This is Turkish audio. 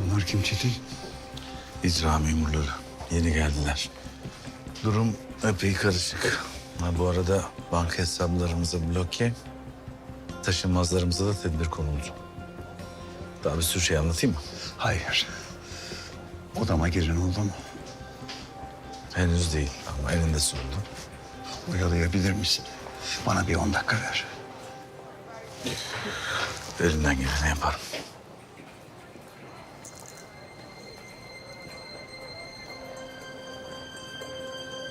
Bunlar kim Çetin? İcra memurları yeni geldiler. Durum epey karışık. Ha, bu arada banka hesaplarımızı bloke, taşınmazlarımıza da tedbir konuldu. Daha bir sürü şey anlatayım mı? Hayır. Odama girin oldu mu? Henüz değil ama elinde sonunda. Oyalayabilir misin? Bana bir on dakika ver. Elinden geleni yaparım.